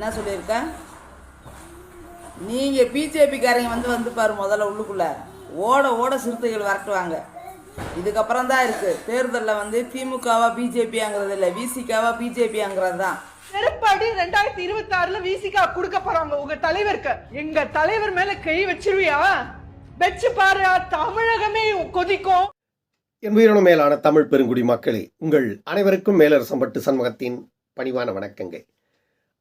என்ன சொல்லியிருக்க? நீங்கள் பிஜேபிக்காரங்க வந்து வந்து பாரு முதல்ல உள்ளுக்குள்ள. ஓட ஓட சிறுத்தைகள் விரட்டுவாங்க. இதுக்கப்புறம் தான் இருக்குது தேர்தலில் வந்து திமுகவா பிஜேபியாங்கிறது இல்லை விசிகாவா பிஜேபியாங்கிறது தான். செருப்பாடி ரெண்டாயிரத்தி இருபத்தி ஆறுல விசிகா கொடுக்க போறாங்க உங்க தலைவருக்கு. எங்க தலைவர் மேல கை வச்சிருவியா? வச்சு பாரு தமிழகமே கொதிக்கும். என் உயிரினும் மேலான தமிழ் பெருங்குடி மக்களே உங்கள் அனைவருக்கும் மேலரசம்பட்டு சண்முகத்தின் பணிவான வணக்கங்கள்.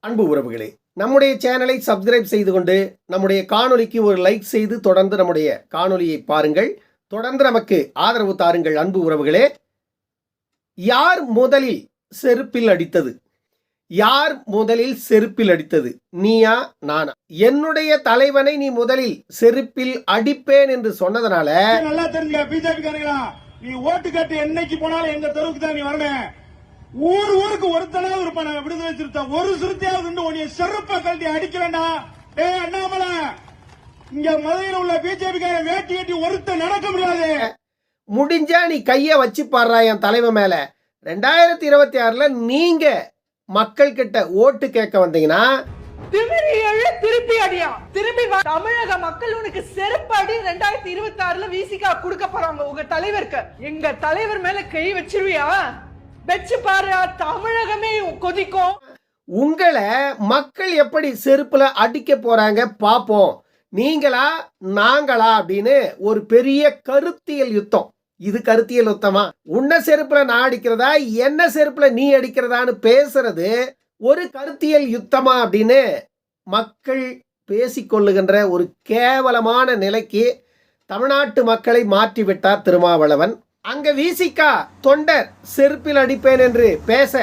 அன்பு உறவுகளே நம்முடைய சேனலை சப்ஸ்கிரைப் செய்து கொண்டு நம்முடைய காணொலிக்கு ஒரு லைக் செய்து தொடர்ந்து நம்முடைய காணொலியை பாருங்கள். தொடர்ந்து நமக்கு ஆதரவு தாருங்கள் அன்பு உறவுகளே. யார் முதலில் செருப்பில் அடித்தது? யார் முதலில் செருப்பில் அடித்தது? நீயா நானா? என்னுடைய தலைவனை நீ முதலில் செருப்பில் அடிப்பேன் என்று சொன்னதனால நல்லா தெரிஞ்சுக்க பிஜேபி நீ ஓட்டு கட்டு என்னைக்கு போனாலும் எங்க தெருவுக்கு தான் நீ வரணும். ஊர் ஊருக்கு ஒருத்தனாவது இருப்பான விடுதலை சிறுத்தை ஒரு சிறுத்தையாவது உன்னைய செருப்பை கழட்டி அடிக்கலண்டா. ஏய் அண்ணாமலை இங்க மதுரையில் உள்ள பிஜேபி காரன் வேட்டி கட்டி ஒருத்தன் நடக்க முடியாது. முடிஞ்சா நீ கைய வச்சு பாடுறா என் தலைவன் மேல. ரெண்டாயிரத்தி இருபத்தி ஆறுல நீங்க மக்கள் கிட்ட ஓட்டு கேட்க வந்தீங்கன்னா திருப்பி அடியா. திரும்பி வா. தமிழக மக்கள் உனக்கு செருப்பாடி ரெண்டாயிரத்தி இருபத்தி ஆறுல விசிகா கொடுக்க போறாங்க உங்க தலைவருக்கு. எங்க தலைவர் மேல கை வச்சிருவியா? வச்சு பாரு தமிழகமே கொதிக்கும். உங்களை மக்கள் எப்படி செருப்புல அடிக்க போறாங்க பாப்போம். நீங்களா நாங்களா அப்படின்னு ஒரு பெரிய கருத்தியல் யுத்தம். இது கருத்தியல் யுத்தமா? உன்ன செருப்புல நான் அடிக்கிறதா? என்ன செருப்புல நீ அடிக்கிறதான்னு பேசுறது ஒரு கருத்தியல் யுத்தமா அப்படின்னு மக்கள் பேசிக்கொள்ளுகின்ற ஒரு கேவலமான நிலைக்கு தமிழ்நாட்டு மக்களை மாற்றிவிட்டார் திருமாவளவன். அங்க விசிகா தொண்டர் செருப்பில் அடிப்பேன் என்று பேச.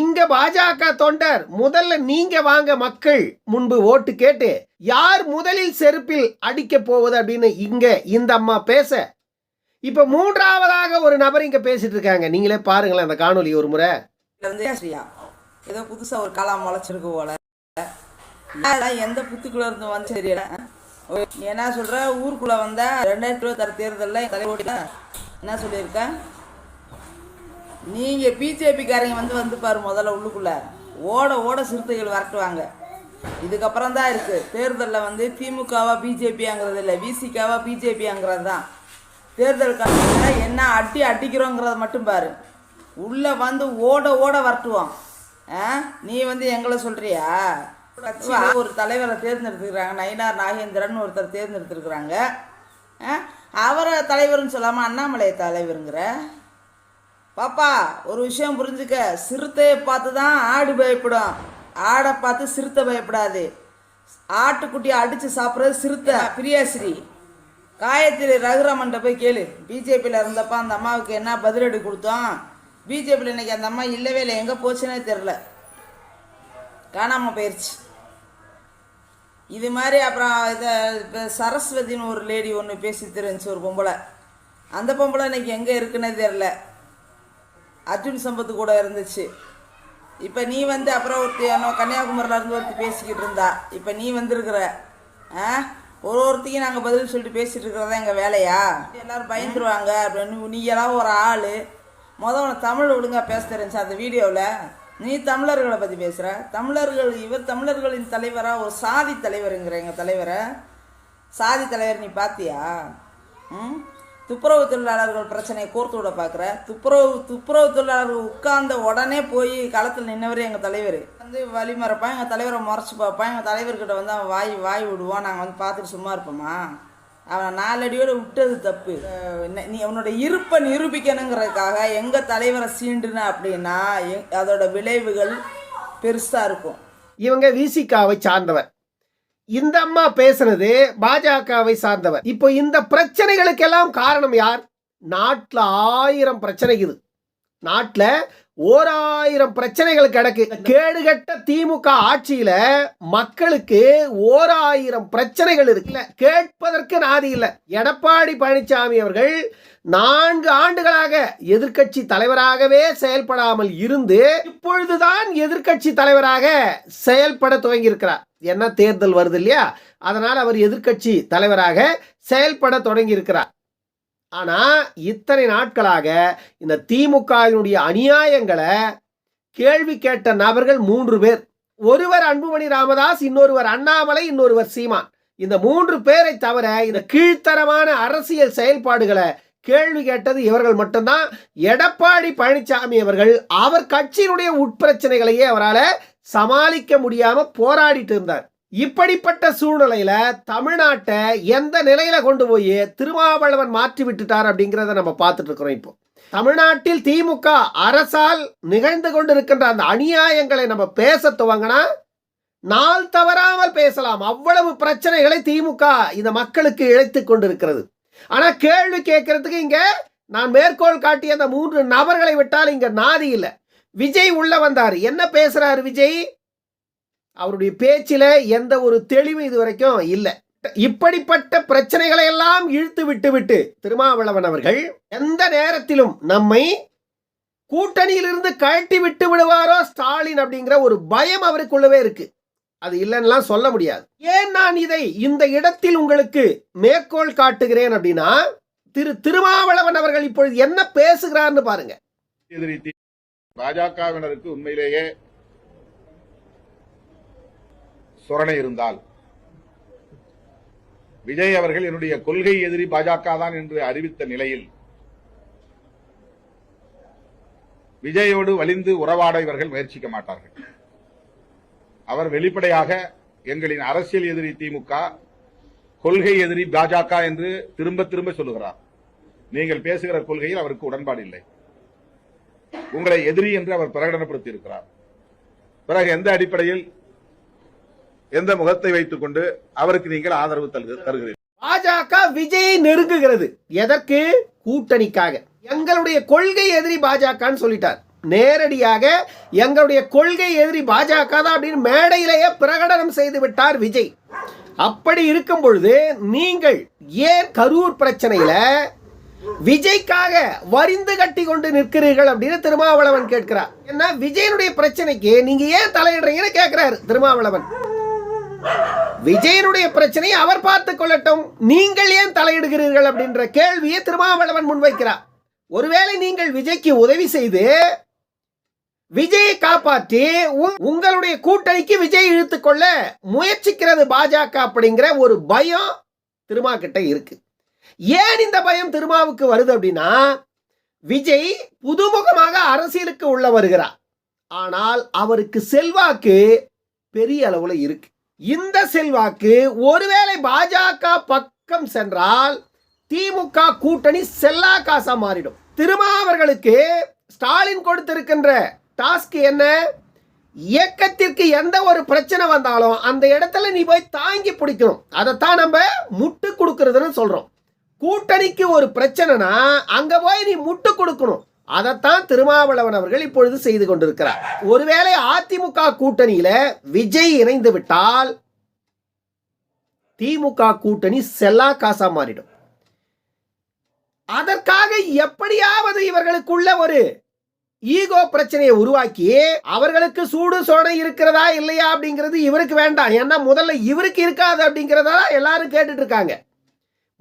இங்க பாஜக தொண்டர் முதல்ல நீங்க வாங்க மக்கள் முன்பு ஓட்டு கேட்டு யார் முதலில் செருப்பில் அடிக்க போவது அப்படின்னு இங்க இந்த அம்மா பேச. இப்ப மூன்றாவதாக ஒரு நபர் இங்க பேசிட்டு இருக்காங்க. நீங்களே பாருங்களேன் அந்த காணொலி ஒரு முறை. ஏதோ புதுசாக ஒரு கலாம் முளைச்சிருக்கு போல. எந்த புத்துக்குள்ள இருந்து வந்து தெரியல. என்ன சொல்ற ஊருக்குள்ள வந்தா ரெண்டாயிரத்தி இருபத்தாறு தேர்தலில் தலைவோட்டில என்ன சொல்லியிருக்க? நீங்க பிஜேபிக்காரங்க வந்து வந்து பாரு முதல்ல உள்ளுக்குள்ள. ஓட ஓட சிறுத்தைகள் விரட்டுவாங்க. இதுக்கப்புறம் தான் இருக்கு. தேர்தலில் வந்து திமுகவா பிஜேபியாங்கிறது இல்லை. விசிகாவா பிஜேபியாங்கிறது தான் தேர்தல் காலத்தில் என்ன அடி அடிக்கிறோங்கிறத மட்டும் பாரு. உள்ளே வந்து ஓட ஓட வரட்டுவோம். நீ வந்து எங்களை கட்சியில ஒரு தலைவரை தேர்ந்தெடுத்துக்கிறாங்க. நயினார் நாகேந்திரன் ஒருத்தர் தேர்ந்தெடுத்துருக்குறாங்க. ஆ? அவரை தலைவர்னு சொல்லாமல் அண்ணாமலை தலைவருங்கிற? பாப்பா ஒரு விஷயம் புரிஞ்சுக்க. சிறுத்தையை பார்த்து தான் ஆடு பயப்படும். ஆடை பார்த்து சிறுத்தை பயப்படாது. ஆட்டுக்குட்டியை அடித்து சாப்பிட்றது சிறுத்தை. பிரியாசிரி. காயத்ரி ரகுராமன்ட்ட போய் கேளு. பிஜேபியில் இருந்தப்ப அந்த அம்மாவுக்கு என்ன பதிலடி கொடுத்தோம்? பிஜேபியில் இன்னைக்கு அந்த அம்மா இல்லவே இல்லை. எங்கே போச்சுன்னே தெரில காணாமல் போயிடுச்சு இது மாதிரி அப்புறம் இதை இப்போ சரஸ்வதின்னு ஒரு லேடி ஒன்று பேசி தெரிஞ்சு ஒரு பொம்பளை. அந்த பொம்பளை இன்னைக்கு எங்கே இருக்குன்னே தெரில அர்ஜுன் சம்பத்து கூட இருந்துச்சு. இப்போ நீ வந்து அப்புறம் ஒருத்தி என்ன கன்னியாகுமரியில் இருந்து ஒருத்தி பேசிக்கிட்டு இருந்தா. இப்போ நீ வந்திருக்கிற ஆ? ஒரு ஒருத்தையும் நாங்கள் பதில் சொல்லிட்டு பேசிகிட்டு இருக்கிறதா எங்கள் வேலையா? எல்லோரும் பயந்துருவாங்க அப்படின்னு. நீ எல்லாம் ஒரு ஆள். மொதல் உனக்கு தமிழ் ஒழுங்காக பேச தெரிஞ்சு அந்த வீடியோவில் நீ தமிழர்களை பற்றி பேசுகிற தமிழர்கள் இவர் தமிழர்களின் தலைவராக ஒரு சாதி தலைவருங்கிற எங்கள் தலைவரை? சாதி தலைவர் நீ பார்த்தியா ம்? துப்புரவு தொழிலாளர்கள் பிரச்சனையை கோர்த்து விட பார்க்குற துப்புரவு துப்புரவு தொழிலாளர்கள் உட்கார்ந்த உடனே போய் களத்தில் நின்னவர் எங்கள் தலைவர். வந்து வழிமறப்பான் எங்கள் தலைவரை முறைச்சி பார்ப்பான் எங்கள் தலைவர்கிட்ட வந்து அவன் வாய் வாய் விடுவான். நாங்கள் வந்து பார்த்துட்டு சும்மா இருப்போமா? அவன் நாலடியோடு விட்டது தப்பு. ந- உன்னோட இருப்பை நிரூபிக்கணுங்கிறதுக்காக எங்கள் தலைவரை சீண்டுன அப்படின்னா அதோட விளைவுகள் பெருசாக இருக்கும். இவங்க விசிகாவை சார்ந்தவர். இந்த அம்மா பேசுனது பாஜகவை சார்ந்தவர். இப்போ இந்த பிரச்சனைகளுக்கெல்லாம் காரணம் யார்? நாட்டில் ஆயிரம் பிரச்சனை இருக்குது. நாட்டில் ஓராயிரம் பிரச்சனைகள் கிடக்கு. கேடுகட்ட திமுக ஆட்சியில மக்களுக்கு ஓராயிரம் பிரச்சனைகள் இருக்குல்ல. கேட்பதற்கு நாதி இல்லை. எடப்பாடி பழனிசாமி அவர்கள் நான்கு ஆண்டுகளாக எதிர்க்கட்சி தலைவராகவே செயல்படாமல் இருந்து இப்பொழுதுதான் எதிர்க்கட்சி தலைவராக செயல்பட துவங்கியிருக்கிறார். என்ன தேர்தல் வருது இல்லையா? அதனால் அவர் எதிர்க்கட்சி தலைவராக செயல்பட தொடங்கியிருக்கிறார். ஆனால் இத்தனை நாட்களாக இந்த திமுகவினுடைய அநியாயங்களை கேள்வி கேட்ட நபர்கள் மூன்று பேர். ஒருவர் அன்புமணி ராமதாஸ் இன்னொருவர் அண்ணாமலை இன்னொருவர் சீமான். இந்த மூன்று பேரை தவிர இந்த கீழ்த்தரமான அரசியல் செயல்பாடுகளை கேள்வி கேட்டது இவர்கள் மட்டும்தான். எடப்பாடி பழனிசாமி அவர்கள் அவர் கட்சியினுடைய உட்பிரச்சனைகளையே அவரால் சமாளிக்க முடியாமல் போராடிட்டு இருந்தார். இப்படிப்பட்ட சூழ்நிலையில தமிழ்நாட்டை எந்த நிலையில கொண்டு போய் திருமாவளவன் மாற்றி விட்டுட்டார் அப்படிங்கிறத நம்ம பார்த்துட்டு இருக்கிறோம் இப்போ. தமிழ்நாட்டில் திமுக அரசால் நிகழ்ந்து கொண்டிருக்கின்ற அந்த அநியாயங்களை நம்ம பேச துவங்கினா நாள் தவறாமல் பேசலாம். அவ்வளவு பிரச்சனைகளை திமுக இந்த மக்களுக்கு இழைத்து கொண்டிருக்கிறது. ஆனா கேள்வி கேட்கறதுக்கு இங்க நான் மேற்கோள் காட்டிய அந்த மூன்று நபர்களை விட்டால் இங்க நாதி இல்லை. விஜய் உள்ள வந்தார். என்ன பேசுறாரு விஜய்? அவருடைய பேச்சில் எந்த ஒரு தெளிவும் இது வரைக்கும் இல்லை. இப்படிப்பட்ட பிரச்சனைகளை எல்லாம் இழுத்து விட்டு விட்டு திருமாவளவன் அவர்கள் எந்த நேரத்திலும் நம்மை கூட்டணியிலிருந்து கழட்டி விட்டு விடுவாரோ ஸ்டாலின் அப்படிங்கிற ஒரு பயம் அவருக்குள்ளவே இருக்கு. அது இல்லைன்னுலாம் சொல்ல முடியாது. ஏன் நான் இதை இந்த இடத்தில் உங்களுக்கு மேற்கோள் காட்டுகிறேன் அப்படின்னா திரு திருமாவளவன் அவர்கள் இப்பொழுது என்ன பேசுகிறார்னு பாருங்க. பாஜகவினருக்கு உண்மையிலேயே சொரணை இருந்தால். விஜய் அவர்கள் என்னுடைய கொள்கை எதிரி பாஜக தான் என்று அறிவித்த நிலையில் விஜயோடு வலிந்து உறவாட இவர்கள் முயற்சிக்க மாட்டார்கள். அவர் வெளிப்படையாக எங்களின் அரசியல் எதிரி திமுக கொள்கை எதிரி பாஜக என்று திரும்ப திரும்ப சொல்லுகிறார். நீங்கள் பேசுகிற கொள்கையில் அவருக்கு உடன்பாடு இல்லை. உங்களை எதிரி என்று அவர் பிரகடனப்படுத்தி இருக்கிறார் பிறகு எந்த அடிப்படையில் எந்த முகத்தை வைத்துக் கொண்டு அவருக்கு நீங்கள் ஆதரவு தருகிறீர்கள். பாஜக விஜயை நெருங்குகிறது. எதற்கு? கூட்டணிக்காக. எங்களுடைய கொள்கை எதிரி பாஜகன்னு சொல்லிட்டார். நேரடியாக எங்களுடைய கொள்கை எதிரி பாஜக தான் அப்படின்னு மேடையிலேயே பிரகடனம் செய்து விட்டார் விஜய். அப்படி இருக்கும் பொழுது நீங்கள் ஏன் கரூர் பிரச்சனையில விஜய்க்காக வரிந்து கட்டி கொண்டு நிற்கிறீர்கள் அப்படின்னு திருமாவளவன் கேட்கிறார். என்ன விஜயனுடைய பிரச்சனைக்கு நீங்க ஏன் தலையிடுறீங்கன்னு கேட்கிறாரு திருமாவளவன். விஜயனுடைய பிரச்சனையை அவர் பார்த்து கொள்ளட்டும். நீங்கள் ஏன் தலையிடுகிறீர்கள் அப்படின்ற கேள்வியை திருமாவளவன் முன்வைக்கிறார். ஒருவேளை நீங்கள் விஜய்க்கு உதவி செய்து விஜயை காப்பாற்றி உங்களுடைய கூட்டணிக்கு விஜய் இழுத்துக்கொள்ள முயற்சிக்கிறது பாஜக அப்படிங்கிற ஒரு பயம் திருமா கிட்ட இருக்கு. ஏன் இந்த பயம் திருமாவுக்கு வருது அப்படின்னா விஜய் புதுமுகமாக அரசியலுக்கு உள்ள வருகிறார். ஆனால் அவருக்கு செல்வாக்கு பெரிய அளவில் இருக்கு. இந்த செல்வாக்கு ஒருவேளை பாஜக பக்கம் சென்றால் திமுக கூட்டணி செல்லா காசா மாறிடும். திருமாவர்களுக்கு ஸ்டாலின் கொடுத்திருக்கின்ற டாஸ்க் என்ன? இயக்கத்திற்கு எந்த ஒரு பிரச்சனை வந்தாலும் அந்த இடத்துல நீ போய் தாங்கி பிடிக்கணும். அதைத்தான் நம்ம முட்டு கொடுக்கறதுன்னு சொல்றோம். கூட்டணிக்கு ஒரு பிரச்சனைனா அங்க போய் நீ முட்டு கொடுக்கணும். அதைத்தான் திருமாவளவன் அவர்கள் இப்பொழுது செய்து கொண்டிருக்கிறார். ஒருவேளை அதிமுக கூட்டணியில விஜய் இணைந்து விட்டால் திமுக கூட்டணி செல்லா காசா மாறிடும். அதற்காக எப்படியாவது இவர்களுக்குள்ள ஒரு ஈகோ பிரச்சனையை உருவாக்கி அவர்களுக்கு சூடு சோடை இருக்கிறதா இல்லையா அப்படிங்கிறது இவருக்கு வேண்டாம். ஏன்னா முதல்ல இவருக்கு இருக்காது அப்படிங்கிறதா எல்லாரும் கேட்டுட்டு இருக்காங்க.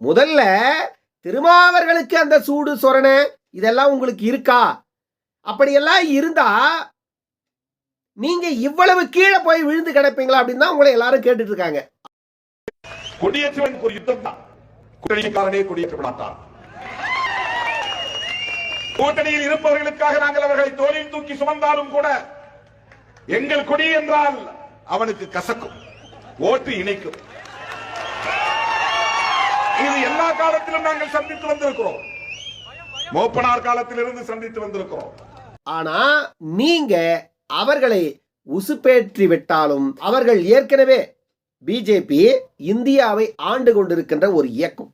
முதல்ல திருமாவர்களுக்கு அந்த சூடு சொரணை இதெல்லாம் உங்களுக்கு இருக்கா? அப்படியெல்லாம் இருந்தா நீங்க இவ்வளவு கீழே போய் விழுந்து கிடப்பீங்களா அப்படின்னு தான் உங்களை எல்லாரும் கேட்டுட்டு இருக்காங்க. கொடியேற்றுவதற்கு ஒரு யுத்தம் தான் கூட்டணிக்காரனே கொடியேற்ற கூட்டணியில் இருப்பவர்களுக்காக நாங்கள் அவர்களை தோளில் தூக்கி சுமந்தாலும் கூட எங்கள் கொடி என்றால் அவனுக்கு கசக்கும் ஓட்டு இணைக்கும். இது எல்லா காலத்திலும் நாங்கள் சந்தித்து வந்திருக்கிறோம். மூப்பனார் காலத்திலிருந்து சந்தித்து வந்திருக்கிறோம். ஆனா நீங்க அவர்களை உசுப்பேற்றி விட்டாலும் அவர்கள் ஏற்கனவே பிஜேபி இந்தியாவை ஆண்டு கொண்டிருக்கின்ற ஒரு இயக்கம்.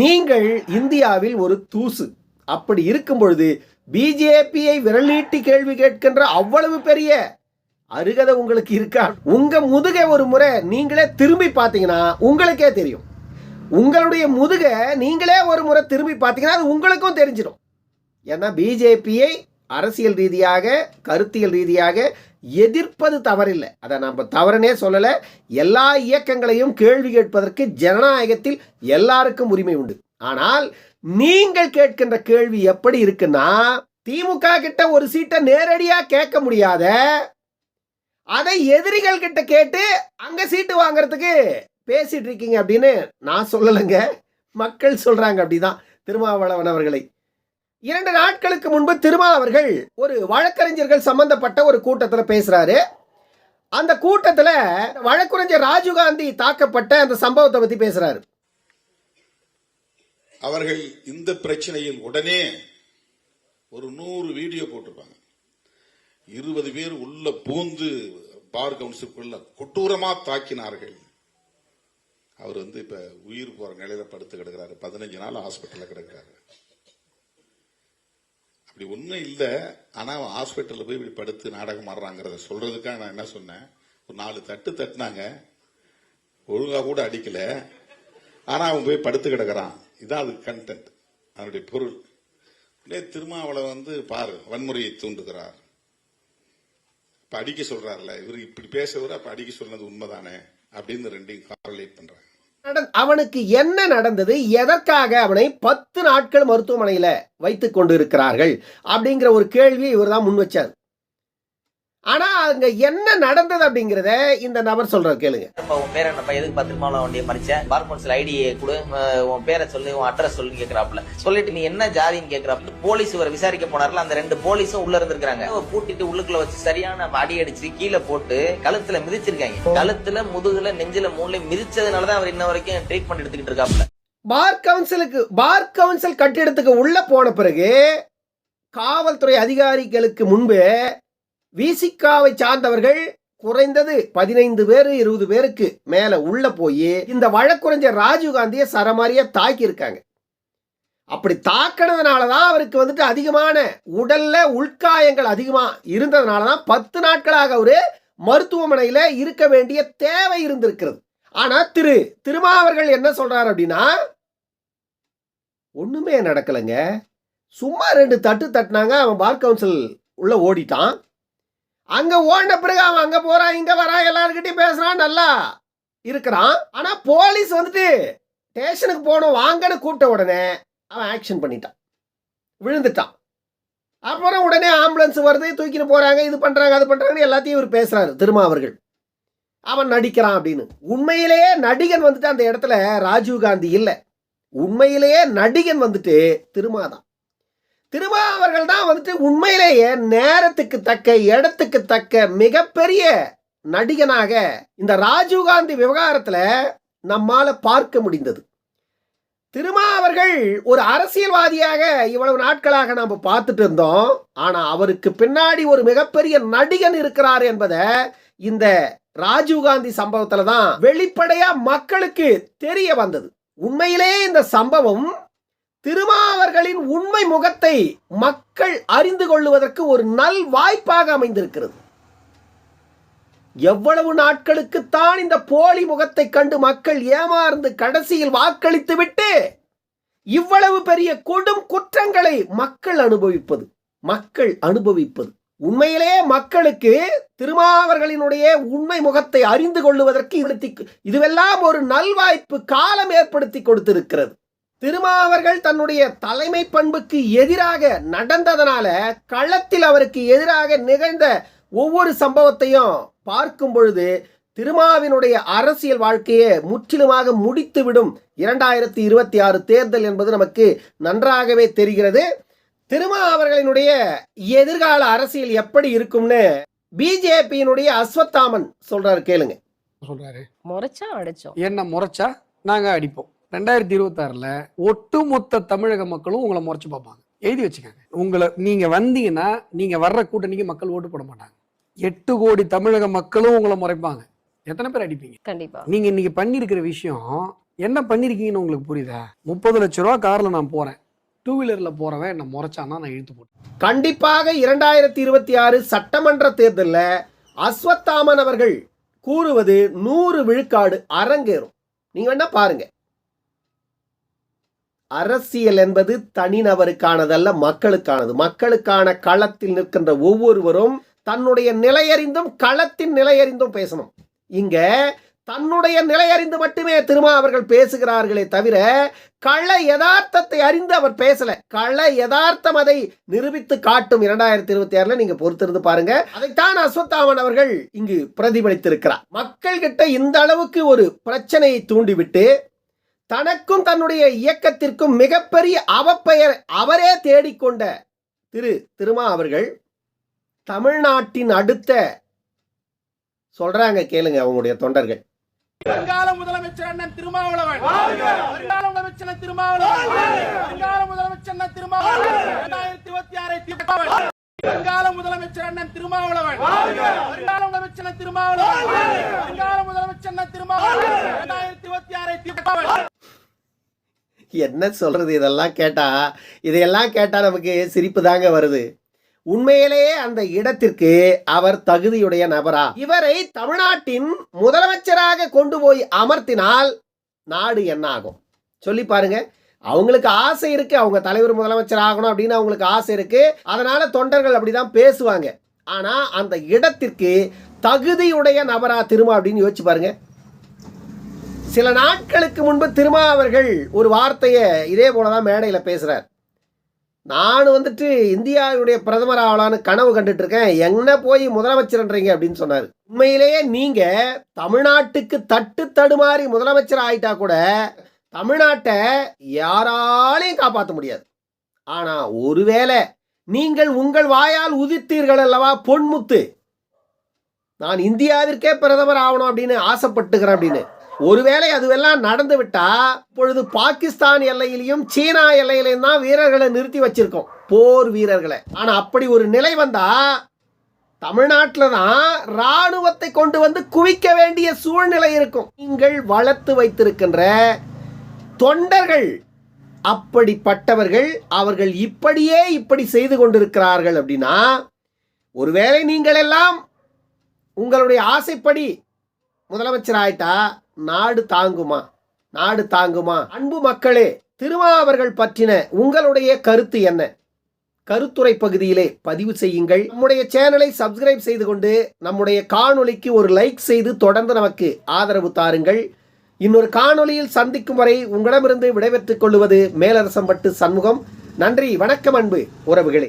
நீங்கள் இந்தியாவில் ஒரு தூசு. அப்படி இருக்கும் பொழுது பிஜேபியை விரல் நீட்டி கேள்வி கேட்கின்ற அவ்வளவு பெரிய அருகதை உங்களுக்கு இருக்கா? உங்க முதுகை ஒரு முறை நீங்களே திரும்பி பார்த்தீங்கன்னா உங்களுக்கே தெரியும். உங்களுடைய முதுகை நீங்களே ஒரு முறை திரும்பி பார்த்தீங்கன்னா அது உங்களுக்கும் தெரிஞ்சிடும். ஏன்னா பிஜேபியை அரசியல் ரீதியாக கருத்தியல் ரீதியாக எதிர்ப்பது தவறில்லை. அதை நம்ம தவறுனே சொல்லலை. எல்லா இயக்கங்களையும் கேள்வி கேட்பதற்கு ஜனநாயகத்தில் எல்லாருக்கும் உரிமை உண்டு. ஆனால் நீங்கள் கேட்கின்ற கேள்வி எப்படி இருக்குன்னா திமுக கிட்ட ஒரு சீட்டை நேரடியாக கேட்க முடியாத அதை எதிரிகள் கிட்ட கேட்டு அங்க சீட்டு வாங்குறதுக்கு பேசிட்டு இருக்கீங்க அப்படின்னு நான் சொல்லலைங்க. மக்கள் சொல்றாங்க அப்படிதான். திருமாவளவன் அவர்களை. இரண்டு நாட்களுக்கு முன்பு திருமா அவர்கள் ஒரு வழக்கறிஞர்கள் சம்பந்தப்பட்ட ஒரு கூட்டத்தில் பேசுறாரு. அந்த கூட்டத்தில் வழக்கறிஞர் ராஜீவ்காந்தி தாக்கப்பட்ட அந்த சம்பவத்தை பத்தி பேசுறாரு. அவர்கள் இந்த பிரச்சனையில் உடனே ஒரு நூறு வீடியோ போட்டிருப்பாங்க. இருபது பேர் உள்ள பூந்து பார் கவுன்சிலுக்குள்ள கொட்டூரமா தாக்கினார்கள். அவர் வந்து இப்ப உயிர் போற நிலையில படுத்து கிடக்கிறாரு. பதினஞ்சு நாள் ஹாஸ்பிட்டல்ல கிடக்கிறாரு. அப்படி ஒண்ணும் இல்லை. ஆனா அவன் ஹாஸ்பிட்டல்ல போய் இப்படி படுத்து நாடகம் ஆடுறாங்கிறத சொல்றதுக்காக நான் என்ன சொன்னேன்? ஒரு நாலு தட்டு தட்டினாங்க. ஒழுங்கா கூட அடிக்கல. ஆனா அவன் போய் படுத்து கிடக்குறான். இதான் அது கண்டென்ட் அதனுடைய பொருள். உடனே திருமாவளவன் வந்து பாரு வன்முறையை தூண்டுகிறார். இப்ப அடிக்க சொல்றாருல இவர் இப்படி பேசுறவர் அப்ப அடிக்க சொன்னது உண்மைதானே? அப்படின்னு ரெண்டையும் காரலேட் பண்றாங்க அவனுக்கு என்ன நடந்தது? எதற்காக அவனை பத்து நாட்கள் மருத்துவமனையில வைத்துக் கொண்டு இருக்கிறார்கள் அப்படிங்கிற ஒரு கேள்வியை இவர் தான் முன் வச்சார். ஆனா அங்க என்ன நடந்தது அப்படிங்கிறத இந்த நபர் சொல்றாரு கேளுங்க. இப்ப உன் பேரை நம்ம எதுக்கு பத்திரமால வண்டியை மறிச்ச? பார் கவுன்சில் ஐடி கொடு. உன் பேரை சொல்லு உன் அட்ரஸ் சொல்லுன்னு கேக்குறாப்ல சொல்லிட்டு நீ என்ன ஜாதின்னு கேக்குறாப்ல போலீஸ் இவரை விசாரிக்க போனார்ல அந்த ரெண்டு போலீஸும் உள்ள இருந்திருக்காங்க பூட்டிட்டு உள்ளுக்குள்ள வச்சு சரியான அடி அடிச்சு கீழே போட்டு கழுத்துல மிதிச்சிருக்காங்க. கழுத்துல முதுகுல நெஞ்சில மூணுல மிதிச்சதுனாலதான் அவர் இன்ன வரைக்கும் ட்ரீட்மெண்ட் எடுத்துக்கிட்டு இருக்காப்ல பார் கவுன்சிலுக்கு பார் கவுன்சில் கட்டிடத்துக்கு உள்ள போன பிறகு காவல்துறை அதிகாரிகளுக்கு முன்பு விசிகாவை சார்ந்தவர்கள் குறைந்தது பதினைந்து பேர் இருபது பேருக்கு மேல உள்ள போய் இந்த வழக்குரைஞர் ராஜீவ்காந்தியை சரமாரியா தாக்கி இருக்காங்க அப்படி தாக்கினதுனால தான் அவருக்கு வந்துட்டு அதிகமான உடல்ல உள்காயங்கள் அதிகமா இருந்ததுனால தான் பத்து நாட்களாக அவரு மருத்துவமனையில இருக்க வேண்டிய தேவை இருந்திருக்கிறது. ஆனா திரு திருமாவர்கள் என்ன சொல்றாரு அப்படின்னா ஒண்ணுமே நடக்கலைங்க. சும்மா ரெண்டு தட்டு தட்டினாங்க அவன் பார் கவுன்சில் உள்ள ஓடிட்டான். அங்க ஓடின பிறகு அவன் அங்க போறான் இங்க வரான் எல்லாருக்கிட்டையும் பேசுறான் நல்லா இருக்கிறான். ஆனா போலீஸ் வந்துட்டு ஸ்டேஷனுக்கு போகணும் வாங்கன்னு கூப்பிட்ட உடனே அவன் ஆக்ஷன் பண்ணிட்டான். விழுந்துட்டான். அப்புறம் உடனே ஆம்புலன்ஸ் வருது தூக்கிட்டு போறாங்க இது பண்றாங்க அது பண்ணுறாங்கன்னு எல்லாத்தையும் இவர் பேசுறாரு திருமா அவர்கள். அவன் நடிக்கிறான் அப்படின்னு. உண்மையிலேயே நடிகன் வந்துட்டு அந்த இடத்துல ராஜீவ் காந்தி இல்லை. உண்மையிலேயே நடிகன் வந்துட்டு திருமாதான். திருமா அவர்கள் தான் வந்துட்டு உண்மையிலேயே நேரத்துக்கு தக்க இடத்துக்கு தக்க மிகப்பெரிய நடிகனாக இந்த ராஜீவ்காந்தி விவகாரத்தில் நம்மால் பார்க்க முடிந்தது. திருமா அவர்கள் ஒரு அரசியல்வாதியாக இவ்வளவு நாட்களாக நாம் பார்த்துட்டு இருந்தோம். ஆனால் அவருக்கு பின்னாடி ஒரு மிகப்பெரிய நடிகன் இருக்கிறார் என்பதை இந்த ராஜீவ்காந்தி சம்பவத்தில் தான் வெளிப்படையாக மக்களுக்கு தெரிய வந்தது. உண்மையிலேயே இந்த சம்பவம் திருமாவர்களின் உண்மை முகத்தை மக்கள் அறிந்து கொள்வதற்கு ஒரு நல் வாய்ப்பாக அமைந்திருக்கிறது. எவ்வளவு நாட்களுக்குத்தான் இந்த போலி முகத்தை கண்டு மக்கள் ஏமாறுந்து கடைசியில் வாக்களித்து விட்டு இவ்வளவு பெரிய கொடும் குற்றங்களை மக்கள் அனுபவிப்பது மக்கள் அனுபவிப்பது. உண்மையிலேயே மக்களுக்கு திருமாவர்களினுடைய உண்மை முகத்தை அறிந்து கொள்வதற்கு இதுவெல்லாம் ஒரு நல்வாய்ப்பு காலம் ஏற்படுத்தி கொடுத்திருக்கிறது. திருமாவர்கள் தன்னுடைய தலைமை பண்புக்கு எதிராக நடந்ததனால களத்தில் அவருக்கு எதிராக நிகழ்ந்த ஒவ்வொரு சம்பவத்தையும் பார்க்கும் பொழுது திருமாவினுடைய அரசியல் வாழ்க்கையை முற்றிலுமாக முடித்துவிடும் இரண்டாயிரத்தி இருபத்தி ஆறு தேர்தல் என்பது நமக்கு நன்றாகவே தெரிகிறது. திருமா அவர்களினுடைய எதிர்கால அரசியல் எப்படி இருக்கும்னு பிஜேபியினுடைய அஸ்வத்தாமன் சொல்றாரு கேளுங்க. சொல்றாரு. முறைச்சா அடிச்சோம். என்ன முறைச்சா? நாங்க அடிப்போம். ரெண்டாயிரத்தி இருபத்தாறுல ஒட்டுமொத்த தமிழக மக்களும் உங்களை முறைச்சு பார்ப்பாங்க. எழுதி வச்சுக்கோங்க. உங்களை நீங்க வந்தீங்கன்னா நீங்க வர்ற கூட்டணிக்கு மக்கள் ஓட்டு போட மாட்டாங்க. எட்டு கோடி தமிழக மக்களும் உங்களை முறைப்பாங்க. எத்தனை பேர் அடிப்பீங்க? கண்டிப்பா. நீங்க இன்னைக்கு பண்ணிருக்கிற விஷயம் என்ன பண்ணிருக்கீங்கன்னு உங்களுக்கு புரியுதா? முப்பது லட்ச ரூபா கார்ல நான் போறேன். டூ வீலர்ல போறவன் என்ன முறைச்சானா நான் இழுத்து போட்டேன் கண்டிப்பாக இரண்டாயிரத்தி இருபத்தி ஆறு சட்டமன்ற தேர்தலில் அஸ்வத்தாமன் அவர்கள் கூறுவது நூறு விழுக்காடு அரங்கேறும். நீங்க வேணா பாருங்க. அரசியல் என்பது தனிநபருக்கானதல்ல மக்களுக்கானது. மக்களுக்கான களத்தில் நிற்கின்ற ஒவ்வொருவரும் தன்னுடைய நிலையறிந்தும் களத்தின் நிலையறிந்தும் பேசணும். இங்க தன்னுடைய நிலையறிந்து மட்டுமே திருமா அவர்கள் பேசுகிறார்களே தவிர கள யதார்த்தத்தை அறிந்து அவர் பேசல. கள யதார்த்தம் அதை நிரூபித்து காட்டும் இரண்டாயிரத்தி இருபத்தி ஆறுல நீங்க பொறுத்திருந்து பாருங்க. அதைத்தான் அஸ்வத்தாமன் அவர்கள் இங்கு பிரதிபலித்திருக்கிறார். மக்கள் கிட்ட இந்த அளவுக்கு ஒரு பிரச்சனையை தூண்டிவிட்டு தனக்கும் தன்னுடைய இயக்கத்திற்கும் மிகப்பெரிய அவப்பெயர் அவரே தேடிக்கொண்ட திரு திருமா அவர்கள் தமிழ்நாட்டின் அடுத்த சொல்றாங்க கேளுங்க அவங்களுடைய தொண்டர்கள். வருங்கால முதலமைச்சர் அண்ணன் திருமாவளவன். வருங்கால முதலமைச்சர் திருமாவளவன். வருங்கால முதலமைச்சர் அண்ணன் திருமாவளவன். இரண்டாயிரத்தி இருபத்தி ஆறை தீர்ப்பவன் வருங்கால முதலமைச்சர் அண்ணன் திருமாவளவன். வருங்கால முதலமைச்சர் அண்ணன் திருமாவளவன். வருங்கால முதலமைச்சர் அண்ணன் திருமாவளவன். இரண்டாயிரத்தி இருபத்தி ஆறை தீர்ப்பவன் என்ன சொல்கிறது இதெல்லாம் கேட்டால் இதையெல்லாம் கேட்டால் நமக்கு சிரிப்பு தாங்க வருது. உண்மையிலேயே அந்த இடத்திற்கு அவர் தகுதியுடைய நபரா? இவரை தமிழ்நாட்டின் முதலமைச்சராக கொண்டு போய் அமர்த்தினால் நாடு என்ன ஆகும் சொல்லி பாருங்க. அவங்களுக்கு ஆசை இருக்கு. அவங்க தலைவர் முதலமைச்சர் ஆகணும் அப்படின்னு அவங்களுக்கு ஆசை இருக்கு. அதனால தொண்டர்கள் அப்படிதான் பேசுவாங்க. ஆனா அந்த இடத்திற்கு தகுதியுடைய நபரா திரும்ப அப்படின்னு யோசிச்சு பாருங்க. சில நாட்களுக்கு முன்பு திருமா அவர்கள் ஒரு வார்த்தையை இதே போல தான் மேடையில் பேசுகிறார் நான் வந்துட்டு இந்தியாவுடைய பிரதமர் ஆகலான்னு கனவு கண்டுட்டு இருக்கேன் என்ன போய் முதலமைச்சர்ன்றீங்க அப்படின்னு சொன்னார். உண்மையிலேயே நீங்கள் தமிழ்நாட்டுக்கு தட்டு தடுமாறி முதலமைச்சர் ஆயிட்டா கூட தமிழ்நாட்டை யாராலையும் காப்பாற்ற முடியாது. ஆனால் ஒருவேளை நீங்கள் உங்கள் வாயால் உதித்தீர்கள் அல்லவா பொன்முத்து? நான் இந்தியாவிற்கே பிரதமர் ஆகணும் அப்படின்னு ஆசைப்பட்டுக்கிறேன் அப்படின்னு. ஒருவேளை அதுவெல்லாம் நடந்து விட்டா இப்பொழுது பாகிஸ்தான் எல்லையிலையும் சீனா எல்லையிலையும் தான் வீரர்களை நிறுத்தி வச்சிருக்கோம். போர் வீரர்களை. ஆனா அப்படி ஒரு நிலை வந்தா தமிழ்நாட்டில் தான் ராணுவத்தை கொண்டு வந்து குவிக்க வேண்டிய சூழ்நிலை இருக்கும். நீங்கள் வளர்த்து வைத்திருக்கின்ற தொண்டர்கள் அப்படிப்பட்டவர்கள் அவர்கள் இப்படியே இப்படி செய்து கொண்டிருக்கிறார்கள் அப்படின்னா ஒருவேளை நீங்கள் எல்லாம் உங்களுடைய ஆசைப்படி முதலமைச்சர் ஆயிட்டா நாடு தாங்குமா? நாடு தாங்குமா? அன்பு மக்களே திருமாவர்கள் பற்றின உங்களுடைய கருத்து என்ன? கருத்துரை பகுதியிலே பதிவு செய்யுங்கள். நம்முடைய சேனலை சப்ஸ்கிரைப் செய்து கொண்டு நம்முடைய காணொலிக்கு ஒரு லைக் செய்து தொடர்ந்து நமக்கு ஆதரவு தாருங்கள். இன்னொரு காணொளியில் சந்திக்கும் வரை உங்களிடமிருந்து விடைபெற்றுக் கொள்வது மேலரசம்பட்டு சண்முகம். நன்றி வணக்கம் அன்பு உறவுகளே.